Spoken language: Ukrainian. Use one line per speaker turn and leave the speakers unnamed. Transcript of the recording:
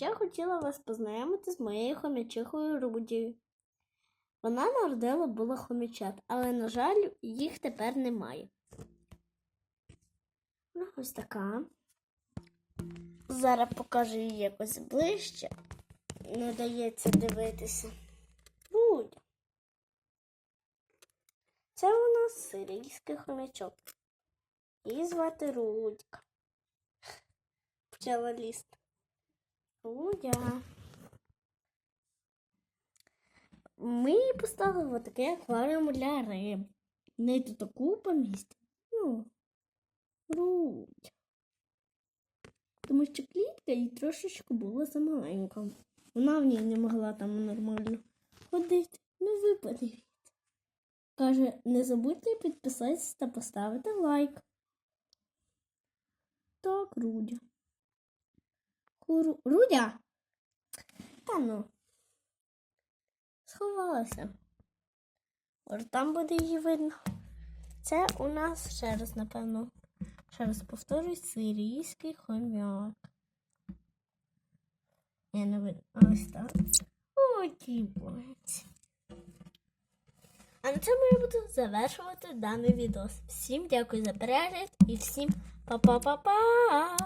ще хотіла вас познайомити з моєю хомячихою Рудією. Вона народила була хомячат, але, на жаль, їх тепер немає. Вона ось така. Зараз покажу її якось ближче. Не дається дивитися. Рудя. Це у нас сирійський хомячок. Її звати Рудька. Почала лізти. Рудя. Ми поставили в такий акваріум для риб. В неї тут таку помістять. Ну, Рудя. Тому що клітка їй трошечки була замаленька. Вона в ній не могла там нормально ходити. Ну, ви подивіться. Каже, не забудьте підписатися та поставити лайк. Так, Рудя. Рудя? Та ну. Сховалася. Може, там буде її видно. Це у нас ще раз, напевно. Ще раз повторюю, сирійський хомяк. Я не видно. Ось так. Оті боже. А на цьому я буду завершувати даний відео. Всім дякую за перегляд і всім па-па-па-па!